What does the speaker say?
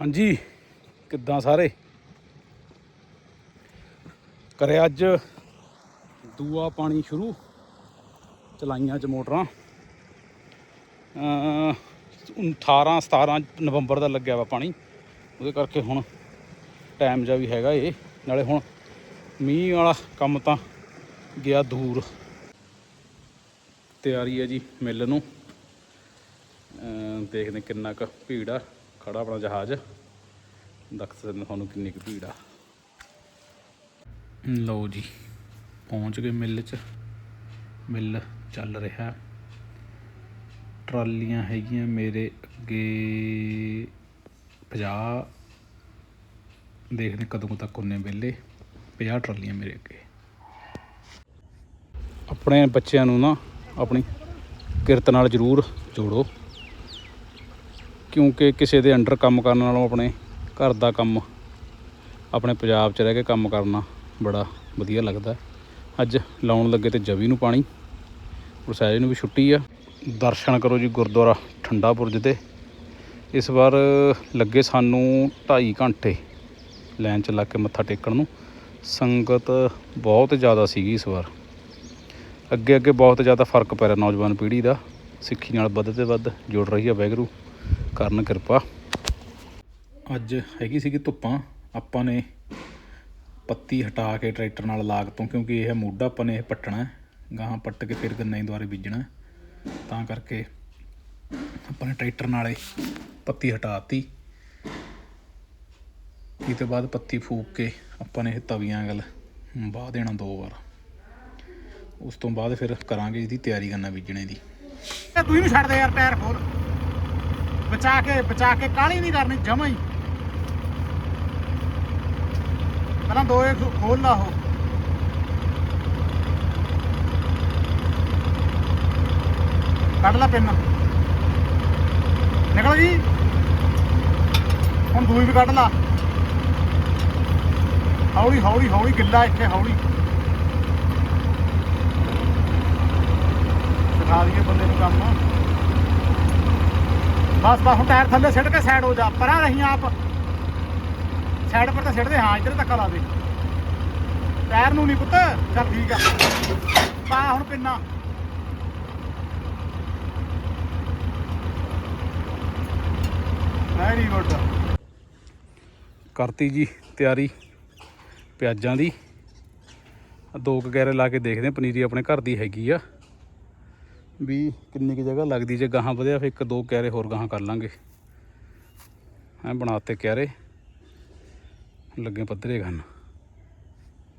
ਹਾਂਜੀ, ਕਿੱਦਾਂ ਸਾਰੇ? ਕਰਿਆ ਅੱਜ ਦੂਆ ਪਾਣੀ ਸ਼ੁਰੂ, ਚਲਾਈਆਂ ਚ ਮੋਟਰਾਂ। ਅਮ 18 17 ਨਵੰਬਰ ਦਾ ਲੱਗਿਆ ਵਾ ਪਾਣੀ, ਉਹਦੇ ਕਰਕੇ ਹੁਣ ਟਾਈਮ ਜਾ ਵੀ ਹੈਗਾ ਇਹ। ਨਾਲੇ ਹੁਣ ਮੀਂਹ ਵਾਲਾ ਕੰਮ ਤਾਂ ਗਿਆ ਦੂਰ। ਤਿਆਰੀ ਹੈ ਜੀ ਮਿਲ ਨੂੰ। ਦੇਖਦੇ ਕਿੰਨਾ ਕੁ ਭੀੜ ਆ। ਖੜਾ ਆਪਣਾ ਜਹਾਜ਼। ਦੱਸ ਤੁਹਾਨੂੰ ਕਿੰਨੀ ਕੁ ਭੀੜ ਆ। ਲਓ ਜੀ, ਪਹੁੰਚ ਗਏ ਮਿੱਲ 'ਚ। ਮਿੱਲ ਚੱਲ ਰਿਹਾ। ਟਰਾਲੀਆਂ ਹੈਗੀਆਂ ਮੇਰੇ ਅੱਗੇ 50 ਦੇਖਦੇ ਕਦੋਂ ਤੱਕ ਉਹਨੇ ਵਿਹਲੇ 50 ਟਰਾਲੀਆਂ ਮੇਰੇ ਅੱਗੇ। ਆਪਣੇ ਬੱਚਿਆਂ ਨੂੰ ਨਾ ਆਪਣੀ ਕਿਰਤ ਨਾਲ ਜ਼ਰੂਰ ਜੋੜੋ। ਕਿਉਂਕਿ ਕਿਸੇ ਦੇ ਅੰਡਰ ਕੰਮ ਕਰਨ ਨਾਲੋਂ ਆਪਣੇ ਘਰ ਦਾ ਕੰਮ, ਆਪਣੇ ਪੰਜਾਬ 'ਚ ਰਹਿ ਕੇ ਕੰਮ ਕਰਨਾ ਬੜਾ ਵਧੀਆ ਲੱਗਦਾ। ਅੱਜ ਲਾਉਣ ਲੱਗੇ ਤੇ ਜਵੀ ਨੂੰ ਪਾਣੀ ਗੁਰਸਾਹਿਬ ਨੂੰ ਵੀ ਛੁੱਟੀ ਆ। ਦਰਸ਼ਨ ਕਰੋ ਜੀ ਗੁਰਦੁਆਰਾ ਠੰਡਾ ਬੁਰਜ ਦੇ ਇਸ ਵਾਰ ਲੱਗੇ ਸਾਨੂੰ 2.5 ਘੰਟੇ ਲਾਈਨ 'ਚ ਲੱਗ ਕੇ ਮੱਥਾ ਟੇਕਣ ਨੂੰ। ਸੰਗਤ ਬਹੁਤ ਜ਼ਿਆਦਾ ਸੀਗੀ ਇਸ ਵਾਰ। ਅੱਗੇ ਅੱਗੇ ਬਹੁਤ ਜ਼ਿਆਦਾ ਫ਼ਰਕ ਪੈ ਰਿਹਾ ਨੌਜਵਾਨ ਪੀੜ੍ਹੀ ਦਾ। ਸਿੱਖੀ ਨਾਲ ਵੱਧ ਤੇ ਵੱਧ ਜੁੜ ਰਹੀ ਆ ਵੈਗਰੂ। ਕਰਨ ਕਿਰਪਾ। ਅੱਜ ਹੈਗੀ ਸੀਗੀ ਧੁੱਪਾਂ। ਆਪਾਂ ਨੇ ਪੱਤੀ ਹਟਾ ਕੇ ਟਰੈਕਟਰ ਨਾਲ ਲਾਗ ਤੋਂ ਕਿਉਂਕਿ ਇਹ ਮੋਢਾ ਆਪਾਂ ਨੇ ਇਹ ਪੱਟਣਾ ਹੈ। ਗਾਹਾਂ ਪੱਟ ਕੇ ਫਿਰ ਗੰਨੇ ਦੁਆਰੇ ਬੀਜਣਾ ਹੈ। ਤਾਂ ਕਰਕੇ ਆਪਾਂ ਨੇ ਟਰੈਕਟਰ ਨਾਲੇ ਪੱਤੀ ਹਟਾਤੀ। ਇਹ ਤੋਂ ਬਾਅਦ ਪੱਤੀ ਫੂਕ ਕੇ ਆਪਾਂ ਨੇ ਇਹ ਤਵੀਆਂ ਗਲ ਵਾਹ ਦੇਣਾ ਦੋ ਵਾਰ। ਉਸ ਤੋਂ ਬਾਅਦ ਫਿਰ ਕਰਾਂਗੇ ਇਹਦੀ ਤਿਆਰੀ ਕਰਨਾ ਬੀਜਣੇ ਦੀ। ਤੇ ਇਹਨੂੰ ਛੱਡ ਦੇ ਯਾਰ ਟਾਇਰ ਖੋਲ। ਬਚਾ ਕੇ ਬਚਾ ਕੇ ਕਾਹਲੀ ਨਹੀਂ ਕਰਨੀ, ਜਮਾ ਹੀ। ਪਹਿਲਾਂ ਦੋ ਇੱਕ ਖੋਲ ਲਾ ਉਹ। ਕੱਢ ਲਾ ਪਿੰਨ। ਨਿਕਲ ਜੀ ਹੁਣ ਦੂਈ ਵੀ ਕੱਢ ਲਾ। ਹੌਲੀ ਹੌਲੀ ਹੌਲੀ ਗਿੱਲਾ ਇੱਥੇ, ਹੌਲੀ। ਦਿਖਾ ਦਈਏ ਬੰਦੇ ਨੂੰ ਕੰਮ। ਬਸ ਬਸ, ਹੁਣ ਟਾਇਰ ਥੱਲੇ ਸਿੱਟ ਕੇ ਸਾਈਡ ਹੋ ਜਾ। ਪਰਾਂ ਰਹੀ ਆਪ। ਸਾਈਡ ਪਰ ਤਾਂ ਸਿੱਟਦੇ, ਹਾਂ, ਇੱਧਰ ਧੱਕਾ ਲਾ ਦੇ। ਟਾਇਰ ਨੂੰ ਨਹੀਂ ਪੁੱਤ। ਚੱਲ ਠੀਕ ਆ। ਪਾ ਹੁਣ ਪਿੰਨਾ। ਵੈਰੀ ਗੁੱਡ ਕਰਤੀ ਜੀ ਤਿਆਰੀ ਪਿਆਜ਼ਾਂ ਦੀ। ਦੋ ਕਗੈਰੇ ਲਾ ਕੇ ਦੇਖਦੇ ਪਨੀਰੀ ਆਪਣੇ ਘਰ ਦੀ ਹੈਗੀ ਆ। ਵੀ ਕਿੰਨੀ ਕੁ ਜਗ੍ਹਾ ਲੱਗਦੀ ਜੇ ਗਾਹਾਂ ਵਧਿਆ, ਫਿਰ ਇੱਕ ਦੋ ਕਿਆਰੇ ਹੋਰ ਗਾਹਾਂ ਕਰ ਲਾਂਗੇ। ਐ ਬਣਾਤੇ ਕਿਆਰੇ, ਲੱਗੇ ਪੱਧਰੇ ਗਨ।